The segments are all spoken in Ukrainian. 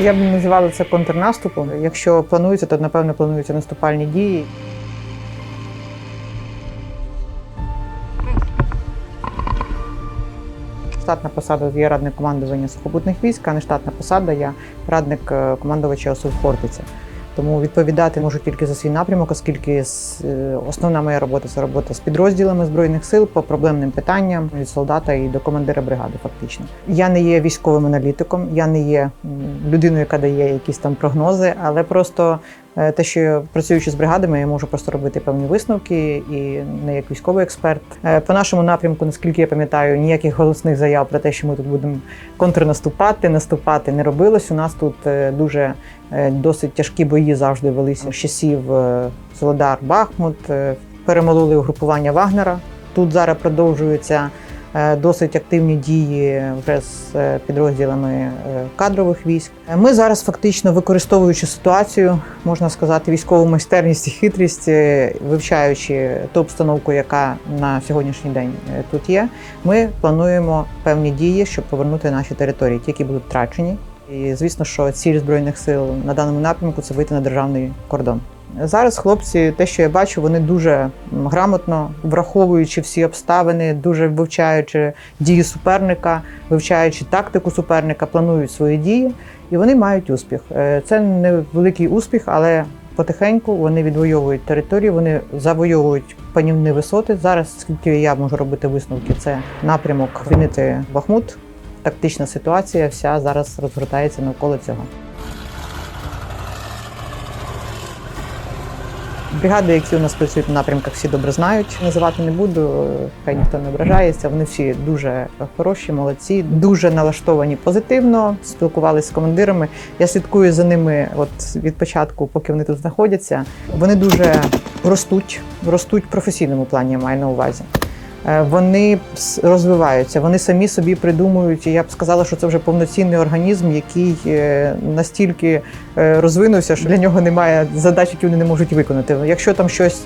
Я б не називала це контрнаступом. Якщо планується, то напевно плануються наступальні дії. Штатна посада є радник командування сухопутних військ, а не штатна посада, я радник е, командувача ОСУ Хортиця. Тому відповідати можу тільки за свій напрямок, оскільки е, основна моя робота це робота з підрозділами збройних сил по проблемним питанням від солдата і до командира бригади. Фактично, я не є військовим аналітиком, я не є людиною, яка дає якісь там прогнози, але просто те, що працюючи з бригадами, я можу просто робити певні висновки і не як військовий експерт. Е, По нашому напрямку, наскільки я пам'ятаю, ніяких голосних заяв про те, що ми тут будемо контрнаступати, наступати не робилось. У нас тут е, дуже е, досить тяжкі бої завжди велися з часів е, Солодар Бахмут. е, Перемололи угрупування Вагнера. Тут зараз продовжуються е, досить активні дії вже з е, підрозділами е, кадрових військ. Е, Ми зараз фактично використовуючи ситуацію, можна сказати, військову майстерність і хитрість, е, вивчаючи ту обстановку, яка на сьогоднішній день е, тут є. Ми плануємо певні дії, щоб повернути наші території, ті, які були втрачені. І звісно, що ціль збройних сил на даному напрямку це вийти на державний кордон. Зараз хлопці, те, що я бачу, вони дуже грамотно, враховуючи всі обставини, дуже вивчаючи дії суперника, вивчаючи тактику суперника, планують свої дії, і вони мають успіх. Е, Це не великий успіх, але потихеньку вони відвоюють територію, вони завойовують панівні висоти. Зараз, скільки я можу робити висновки, це напрямок звільнити Бахмут. Тактична ситуація вся зараз розгортається навколо цього. Бригади, які у нас працюють на напрямках, всі добре знають. Називати не буду, хай ніхто не ображається. Вони всі дуже хороші, молодці, дуже налаштовані позитивно. Спілкувалися з командирами. Я слідкую за ними от від початку, поки вони тут знаходяться. Вони дуже ростуть, ростуть в професійному плані, я маю на увазі. Е, Вони розвиваються, вони самі собі придумують. і Я б сказала, що це вже повноцінний організм, який е, настільки е, розвинувся, що для нього немає задач, які вони не можуть виконати. Якщо там щось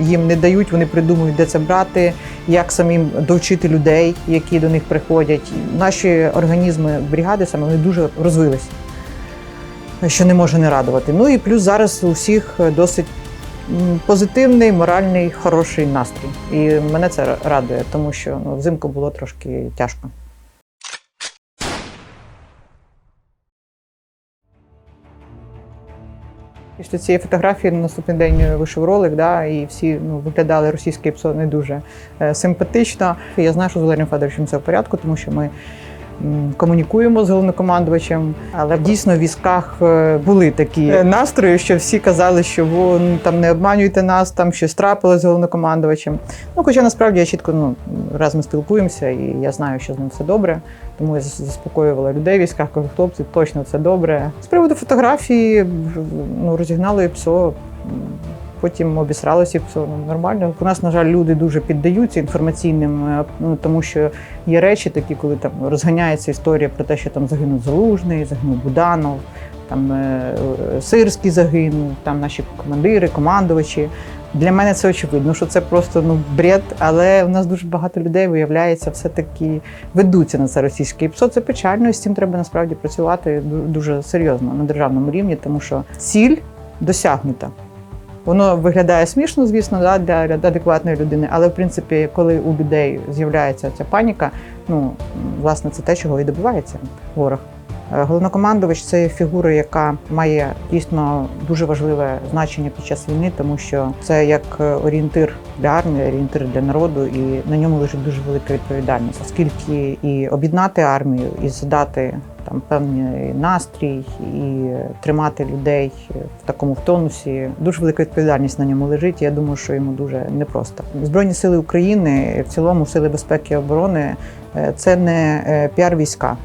їм не дають, вони придумують, де це брати, як самим довчити людей, які до них приходять. Наші організми бригади саме вони дуже розвились, що не може не радувати. Ну і плюс зараз у всіх досить позитивний, моральний, хороший настрій. І мене це радує, тому що ну, взимку було трошки тяжко. Після цієї фотографії на наступний день вийшов ролик, да, і всі ну, виглядали російські ПСО не дуже е, симпатично. Я знаю, що з Валерієм Федоровичем все в порядку, тому що ми комунікуємо з головнокомандувачем. Але дійсно в військах е, були такі е, настрої, що всі казали, що «Во, ну, там не обманюйте нас, там щось трапилось з головнокомандувачем. Ну, хоча насправді я чітко ну, раз ми спілкуємося, і я знаю, що з ним все добре. Тому я заспокоювала людей в військах, кажу, хлопці, точно все добре. З приводу фотографії ну, розігнали ПСО. Потім обісралося. Ну, нормально. У нас, на жаль, люди дуже піддаються інформаційним, е, ну тому що є речі такі, коли там розганяється історія про те, що там загинув Залужний, загинув Буданов, там е, е, Сирський загинув, там наші командири, командувачі. Для мене це очевидно, що це просто ну бред, але в нас дуже багато людей виявляється, все-таки ведуться на це російське ПСО. Це печально, і з цим треба насправді працювати дуже серйозно на державному рівні, тому що ціль досягнута. Воно виглядає смішно, звісно, да, для адекватної людини, але в принципі, коли у людей з'являється ця паніка, ну власне це те, чого і добивається ворог. Е, Головнокомандувач це фігура, яка має дійсно дуже важливе значення під час війни, тому що це як е, орієнтир для армії, орієнтир для народу, і на ньому лежить дуже велика відповідальність, оскільки і об'єднати армію, і задати там певний настрій, і тримати людей в такому в тонусі. Дуже велика відповідальність на ньому лежить. Я думаю, що йому дуже непросто. Збройні сили України, в цілому, сили безпеки і оборони е, це не е, піар-війська.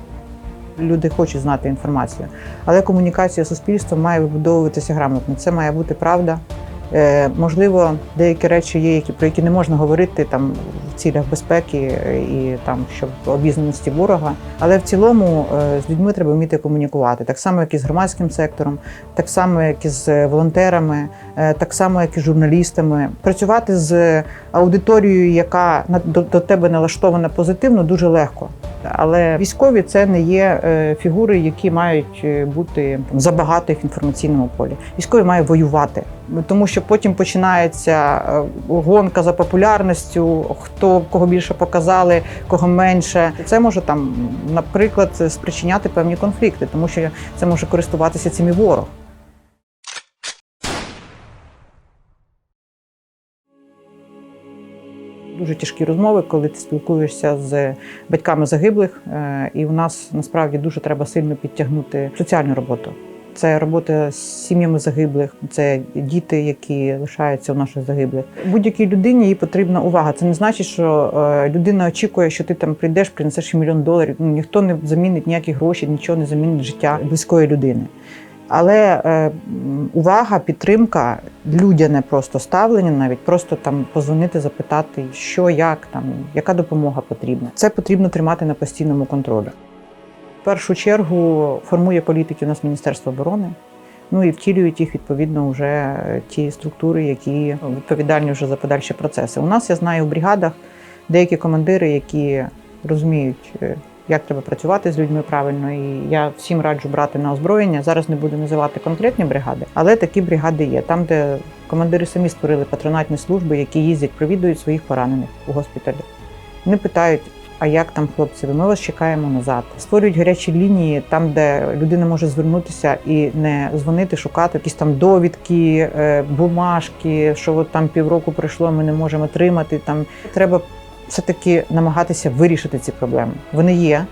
Люди хочуть знати інформацію, але комунікація суспільства має вибудовуватися грамотно. Це має бути правда. Е, можливо, деякі речі є, які про які не можна говорити там цілях безпеки і там щоб обізнаності ворога. Але в цілому е, з людьми треба вміти комунікувати, так само, як і з громадським сектором, так само, як і з волонтерами, е, так само, як і з журналістами. Працювати з аудиторією, яка до, тебе налаштована позитивно, дуже легко. Але військові це не є е, фігури, які мають бути забагато в інформаційному полі. Військові мають воювати, тому що потім починається гонка за популярністю, хто кого більше показали, кого менше. Це може там, наприклад, спричиняти певні конфлікти, тому що це може користуватися цим і ворог. Дуже тяжкі розмови, коли ти спілкуєшся з батьками загиблих, е, і у нас насправді дуже треба сильно підтягнути соціальну роботу. Це робота з сім'ями загиблих, це діти, які лишаються у наших загиблих. Будь-якій людині їй потрібна увага. Це не значить, що е, людина очікує, що ти там прийдеш, принесеш мільйон доларів. Ну, ніхто не замінить ніякі гроші, нічого не замінить життя близької людини. Але е, увага, підтримка, людяне просто ставлення, навіть просто там позвонити, запитати, що, як там, яка допомога потрібна. Це потрібно тримати на постійному контролі. Першу чергу формує політики у нас Міністерство оборони. Ну і втілюють їх відповідно вже ті структури, які відповідальні вже за подальші процеси. У нас я знаю в бригадах деякі командири, які розуміють, е, як треба працювати з людьми правильно. І я всім раджу брати на озброєння. Зараз не буду називати конкретні бригади, але такі бригади є. Там, де командири самі створили патронатні служби, які їздять, провідують своїх поранених у госпіталі. Вони питають. А як там хлопці? Ми вас чекаємо назад. Створюють гарячі лінії там, де людина може звернутися і не дзвонити, шукати якісь там довідки, е, бумажки, що от там півроку пройшло, ми не можемо отримати. Там треба все-таки намагатися вирішити ці проблеми. Вони є.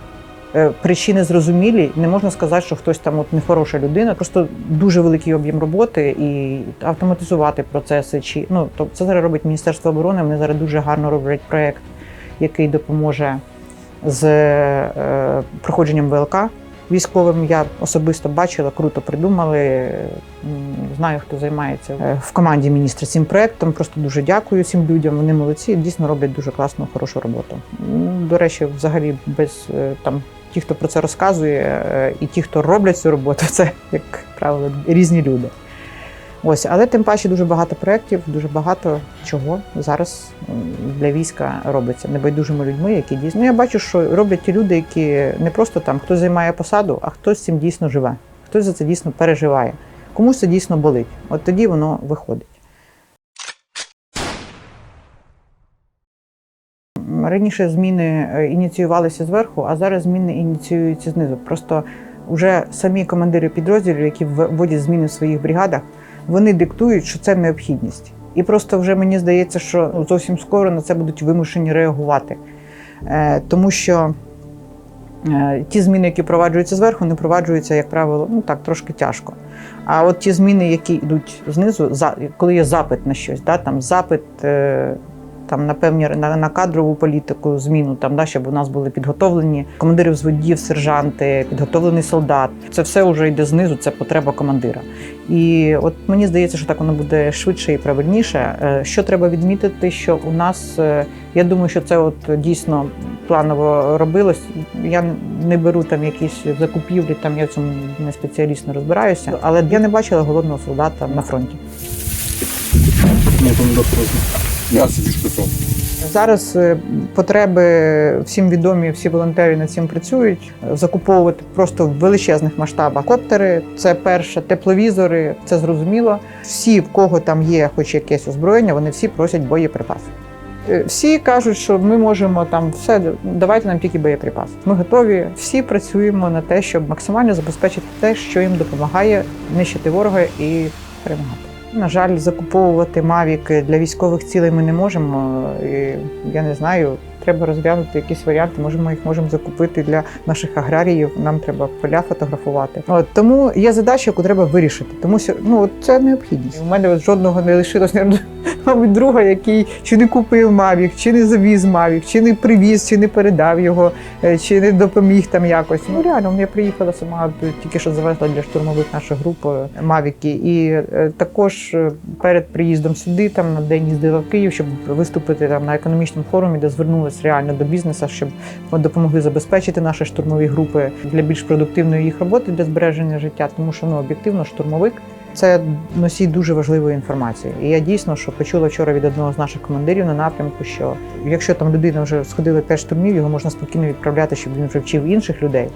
Е, Причини зрозумілі, не можна сказати, що хтось там от нехороша людина, просто дуже великий об'єм роботи і автоматизувати процеси. Чи ну то це зараз робить Міністерство оборони. Вони зараз дуже гарно роблять проект, який допоможе з е, проходженням ВЛК військовим. Я особисто бачила, круто придумали. Знаю, хто займається е, в команді міністра цим проектом. Просто дуже дякую цим людям. Вони молодці, дійсно роблять дуже класну, хорошу роботу. До речі, взагалі без е, там. Ті, хто про це розказує, і ті, хто роблять цю роботу, це, як правило, різні люди. Ось, але тим паче дуже багато проєктів, дуже багато чого зараз для війська робиться небайдужими людьми, які дійсно. Ну, я бачу, що роблять ті люди, які не просто там хтось займає посаду, а хтось цим дійсно живе, хтось за це дійсно переживає. Комусь це дійсно болить. От тоді воно виходить. Раніше зміни е, ініціювалися зверху, а зараз зміни ініціюються знизу. Просто вже самі командири підрозділів, які вводять зміни в своїх бригадах, вони диктують, що це необхідність. І просто вже мені здається, що зовсім скоро на це будуть вимушені реагувати. Е, тому що е, ті зміни, які впроваджуються зверху, не впроваджуються, як правило, ну так трошки тяжко. А от ті зміни, які йдуть знизу, коли є запит на щось, да, там запит. Там на певні на, на кадрову політику зміну, там да, щоб у нас були підготовлені командири взводів, сержанти, підготовлений солдат. Це все вже йде знизу, це потреба командира. І от мені здається, що так воно буде швидше і правильніше. Е, Що треба відмітити, що у нас е, я думаю, що це от дійсно планово робилось. Я не беру там якісь закупівлі, там я в цьому не спеціаліст не розбираюся, але я не бачила голодного солдата на фронті. Я собі спитав. Зараз е, потреби всім відомі, всі волонтери над цим працюють. Закуповувати просто в величезних масштабах коптери. Це перше, тепловізори, це зрозуміло. Всі, в кого там є хоч якесь озброєння, вони всі просять боєприпаси. Е, Всі кажуть, що ми можемо там все, давайте нам тільки боєприпаси. Ми готові. Всі працюємо на те, щоб максимально забезпечити те, що їм допомагає нищити ворога і перемагати. На жаль, закуповувати мавіки для військових цілей ми не можемо. І, я не знаю, треба розглянути якісь варіанти. Може, ми їх можемо закупити для наших аграріїв. Нам треба поля фотографувати. От тому є задача, яку треба вирішити. Тому що ну це необхідність. У мене жодного не лишилось мабуть, друга, який чи не купив Мавік, чи не завіз Мавік, чи не привіз, чи не передав його, е, чи не допоміг там якось. Ну реально, я приїхала сама е, тільки що завезла для штурмових нашу групу Мавіки. І е, також перед приїздом сюди, там на день їздила в Київ, щоб виступити там на економічному форумі, де звернулись реально до бізнесу, щоб допомогли забезпечити наші штурмові групи для більш продуктивної їх роботи для збереження життя, тому що ну об'єктивно штурмовик. Це носій дуже важливої інформації. І я дійсно що почула вчора від одного з наших командирів на напрямку, що якщо там людина вже сходила 5 штурмів, його можна спокійно відправляти, щоб він вже вчив інших людей.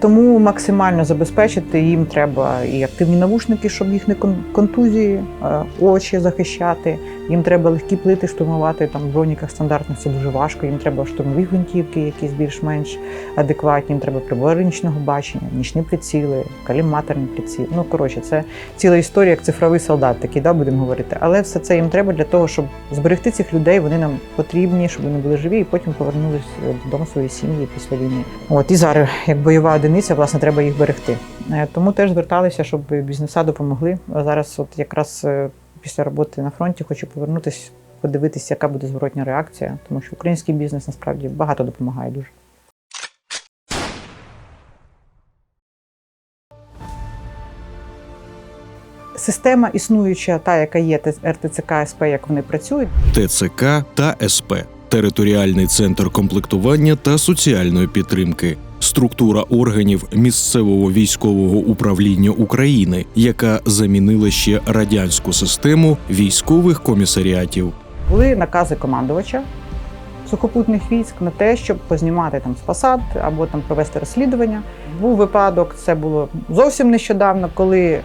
Тому максимально забезпечити їм треба і активні навушники, щоб їх не кон- контузії, е, очі захищати. Їм треба легкі плити штурмувати. Там в броніках стандартних це дуже важко. Їм треба штурмові гвинтівки, якісь більш-менш адекватні. Їм треба прибори нічного бачення, нічні приціли, каліматорні приціли. Ну коротше, це ціла історія, як цифровий солдат, такий, да, будемо говорити. Але все це їм треба для того, щоб зберегти цих людей. Вони нам потрібні, щоб вони були живі і потім повернулись е, додому свої сім'ї після війни. От і зараз, як бойова одиниця, власне, треба їх берегти. Е, Тому теж зверталися, щоб бізнеса допомогли. Зараз, от якраз е, після роботи на фронті, хочу повернутися, подивитися, яка буде зворотня реакція, тому що український бізнес насправді багато допомагає дуже. Система існуюча, та яка є РТЦК СП, як вони працюють, ТЦК та СП територіальний центр комплектування та соціальної підтримки, структура органів місцевого військового управління України, яка замінила ще радянську систему військових комісаріатів. були накази командувача сухопутних військ на те, щоб познімати там з посад або там провести розслідування. Був випадок, це було зовсім нещодавно, коли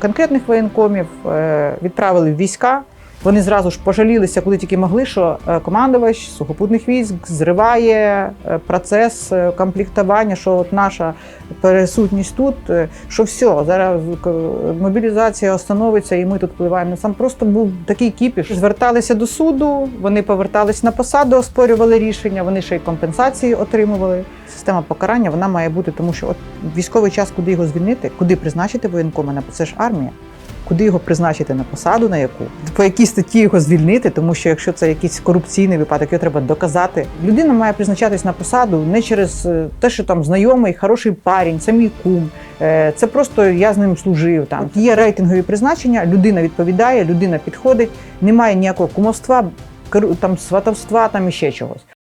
конкретних воєнкомів е, відправили в війська. Вони зразу ж пожалілися, куди тільки могли, що е, командувач сухопутних військ зриває е, процес е, комплектування, що от наша пересутність тут, що все, зараз мобілізація остановиться, і ми тут впливаємо. Там просто був такий кіпіш. Зверталися до суду, вони повертались на посаду, оспорювали рішення, вони ще й компенсації отримували. Система покарання вона має бути, тому що от військовий час, куди його звільнити, куди призначити воєнкома, це ж армія. Куди його призначити на посаду, на яку по якій статті його звільнити, тому що якщо це якийсь корупційний випадок, його треба доказати. Людина має призначатись на посаду не через е, те, що там знайомий, хороший парень, це мій кум. Е, Це просто я з ним служив. Там є рейтингові призначення, людина відповідає, людина підходить, немає ніякого кумовства, там сватовства, там і ще чогось.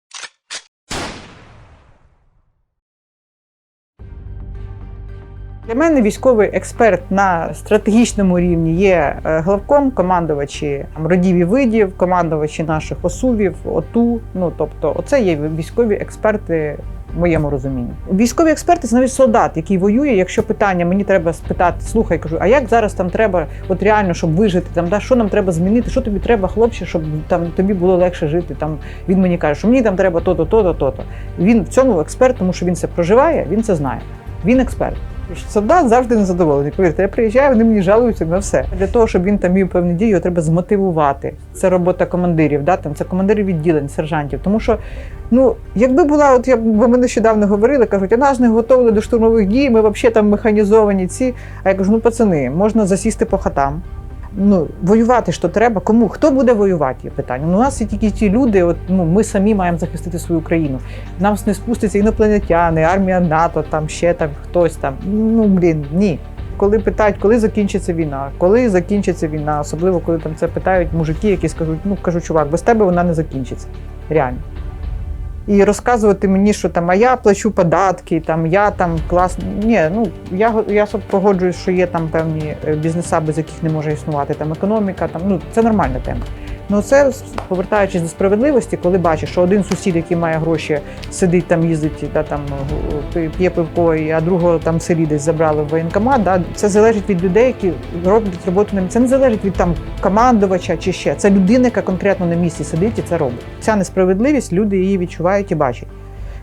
Для мене військовий експерт на стратегічному рівні є е, главком, командувачі родів і видів, командувачі наших осувів, ОТУ. Ну тобто, оце є військові експерти. В моєму розумінні військові експерти це навіть солдат, який воює. Якщо питання мені треба спитати, слухай, кажу, а як зараз там треба, от реально, щоб вижити, там да що нам треба змінити, що тобі треба, хлопче, щоб там тобі було легше жити. Там він мені каже, що мені там треба то-то, то-то, то-то. Він в цьому експерт, тому що він це проживає, він це знає. Він експерт. Солдат завжди незадоволений. Повірте, я приїжджаю, вони мені жалуються на все. Для того, щоб він там мів певні дії, його треба змотивувати. Це робота командирів, да? там, це командири відділень, сержантів. Тому що, ну, якби була, от я бо ми нещодавно говорили, кажуть, а нас не готовили до штурмових дій, ми взагалі там механізовані ці. А я кажу, ну пацани, можна засісти по хатам. Ну, воювати що треба, кому? Хто буде воювати? Є питання. Ну, у нас є тільки ті люди, от, ну, ми самі маємо захистити свою країну. Нам не спустяться інопланетяни, армія НАТО, там ще там хтось там. Ну, блін, ні. Коли питають, коли закінчиться війна, коли закінчиться війна, особливо коли там це питають мужики, які скажуть, ну кажу, чувак, без тебе вона не закінчиться. Реально. І розказувати мені, що там, а я плачу податки, там я там клас. Ні, ну я я погоджуюсь, що є там певні е, бізнеса, без яких не може існувати там економіка. Там ну це нормальна тема. Ну це повертаючись до справедливості, коли бачиш, що один сусід, який має гроші, сидить там, їздить, да, там п'є пивко, а другого там в селі десь забрали в воєнкомат. Да, це залежить від людей, які роблять роботу на це не залежить від там командувача чи ще. Це людина, яка конкретно на місці сидить і це робить. Ця несправедливість, люди її відчувають і бачать.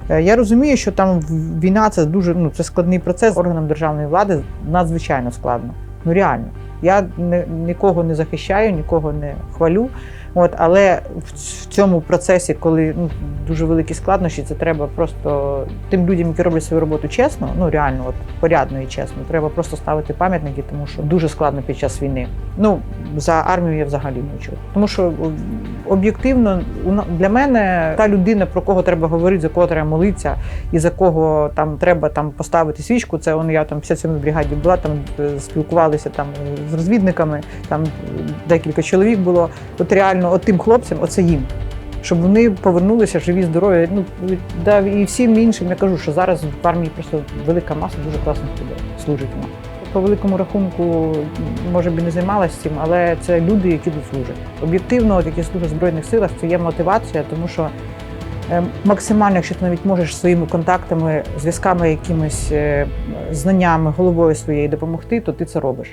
Е, Я розумію, що там війна це дуже ну це складний процес. Органам державної влади надзвичайно складно. Ну реально. Я не, нікого не захищаю, нікого не хвалю. От, але в цьому процесі, коли ну, дуже великі складнощі, це треба просто тим людям, які роблять свою роботу чесно, ну реально, от порядно і чесно, треба просто ставити пам'ятники, тому що дуже складно під час війни. Ну за армію я взагалі чую. Тому що об'єктивно для мене та людина, про кого треба говорити, за кого треба молитися, і за кого там треба там поставити свічку. Це он я там в 57 бригаді була, там е, спілкувалися там з розвідниками, там декілька чоловік було. От реально, от тим хлопцям, оце їм. Щоб вони повернулися живі, здорові. Ну да, і всім іншим я кажу, що зараз в армії просто велика маса дуже класних людей служить у. По великому рахунку, може б і не займалася цим, але це люди, які тут служать. Об'єктивно, от які служать в збройних силах, це є мотивація, тому що е, максимально, якщо ти навіть можеш своїми контактами, зв'язками, якимись е, знаннями, головою своєю допомогти, то ти це робиш.